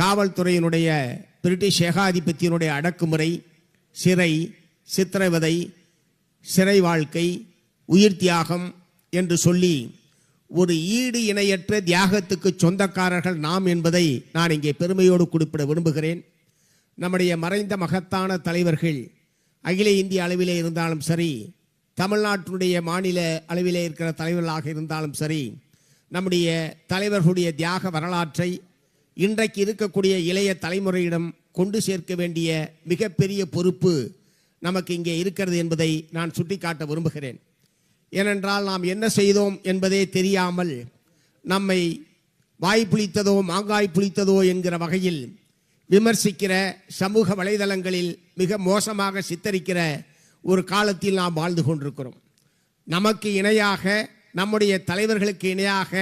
காவல்துறையினுடைய பிரிட்டிஷ் ஏகாதிபத்தியனுடைய அடக்குமுறை சிறை சித்திரவதை சிறை வாழ்க்கை உயிர் தியாகம் என்று சொல்லி ஒரு ஈடு இணையற்ற தியாகத்துக்கு சொந்தக்காரர்கள் நாம் என்பதை நான் இங்கே பெருமையோடு குறிப்பிட விரும்புகிறேன். நம்முடைய மறைந்த மகத்தான தலைவர்கள் அகில இந்திய அளவிலே இருந்தாலும் சரி தமிழ்நாட்டினுடைய மாநில அளவிலே இருக்கிற தலைவர்களாக இருந்தாலும் சரி நம்முடைய தலைவர்களுடைய தியாக வரலாற்றை இன்றைக்கு இருக்கக்கூடிய இளைய தலைமுறையிடம் கொண்டு சேர்க்க வேண்டிய மிகப்பெரிய பொறுப்பு நமக்கு இங்கே இருக்கிறது என்பதை நான் சுட்டிக்காட்ட விரும்புகிறேன். ஏனென்றால் நாம் என்ன செய்தோம் என்பதே தெரியாமல் நம்மை வாய் புளித்ததோ மாங்காய் புளித்ததோ என்கிற வகையில் விமர்சிக்கிற சமூக வலைதளங்களில் மிக மோசமாக சித்தரிக்கிற ஒரு காலத்தில் நாம் வாழ்ந்து கொண்டிருக்கிறோம். நமக்கு இணையாக நம்முடைய தலைவர்களுக்கு இணையாக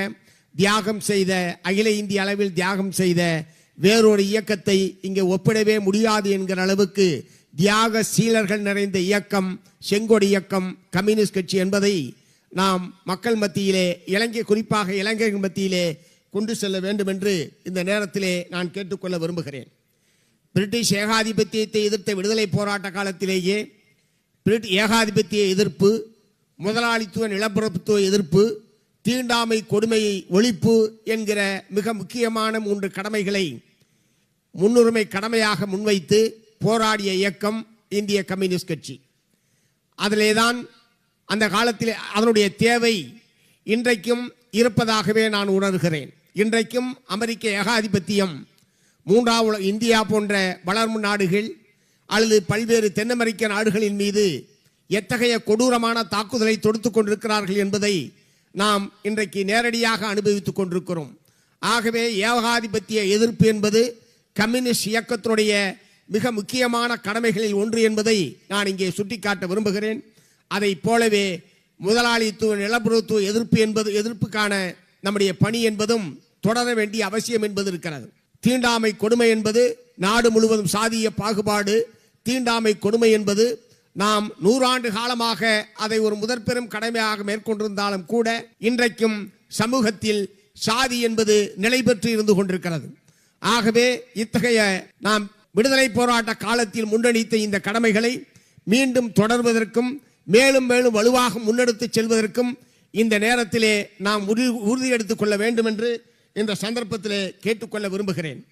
தியாகம் செய்த அகில இந்திய அளவில் தியாகம் செய்த வேறொரு இயக்கத்தை இங்கே ஒப்பிடவே முடியாது என்கிற அளவுக்கு தியாக சீலர்கள் நிறைந்த இயக்கம் செங்கொடி இயக்கம் கம்யூனிஸ்ட் கட்சி என்பதை நாம் மக்கள் மத்தியிலே இலங்கை குறிப்பாக இலங்கைகள் மத்தியிலே கொண்டு செல்ல வேண்டும் என்று இந்த நேரத்திலே நான் கேட்டுக்கொள்ள விரும்புகிறேன். பிரிட்டிஷ் ஏகாதிபத்தியத்தை எதிர்த்த விடுதலை போராட்ட காலத்திலேயே பிரிட் ஏகாதிபத்திய எதிர்ப்பு முதலாளித்துவ நிலப்பரப்புத்துவ எதிர்ப்பு தீண்டாமை கொடுமையை ஒழிப்பு என்கிற மிக முக்கியமான மூன்று கடமைகளை முன்னுரிமை கடமையாக முன்வைத்து போராடிய இயக்கம் இந்திய கம்யூனிஸ்ட் கட்சி. அதிலே தான் அந்த காலத்தில் அதனுடைய தேவை இன்றைக்கும் இருப்பதாகவே நான் உணர்கிறேன். இன்றைக்கும் அமெரிக்க ஏகாதிபத்தியம் மூன்றாவது இந்தியா போன்ற வளரும் நாடுகள் அல்லது பல்வேறு தென் அமெரிக்க நாடுகளின் மீது எத்தகைய கொடூரமான தாக்குதலை தொடுத்து கொண்டிருக்கிறார்கள் என்பதை நாம் இன்றைக்கு நேரடியாக அனுபவித்துக் கொண்டிருக்கிறோம். ஆகவே ஏகாதிபத்திய எதிர்ப்பு என்பது கம்யூனிஸ்ட் இயக்கத்தினுடைய மிக முக்கியமான கடமைகளில் ஒன்று என்பதை நான் இங்கே சுட்டிக்காட்ட விரும்புகிறேன். அதைப் போலவே முதலாளித்துவ நிலப்பிரபுத்துவ எதிர்ப்பு என்பது எதிர்ப்புக்கான நம்முடைய பணி என்பதும் தொடர வேண்டிய அவசியம் என்பது இருக்கிறது. தீண்டாமை கொடுமை என்பது நாடு முழுவதும் சாதிய பாகுபாடு. தீண்டாமை கொடுமை என்பது நாம் நூறாண்டு காலமாக அதை ஒரு முதற்பெரும் கடமையாக மேற்கொண்டிருந்தாலும் கூட இன்றைக்கும் சமூகத்தில் சாதி என்பது நிலை பெற்று இருந்து கொண்டிருக்கிறது. ஆகவே இத்தகைய நாம் விடுதலை போராட்ட காலத்தில் முன்னணித்த இந்த கடமைகளை மீண்டும் தொடர்வதற்கும் மேலும் மேலும் வலுவாக முன்னெடுத்து செல்வதற்கும் இந்த நேரத்திலே நாம் உறுதி உறுதி எடுத்துக் கொள்ள வேண்டும் என்று இந்த சந்தர்ப்பத்திலே கேட்டுக்கொள்ள விரும்புகிறேன்.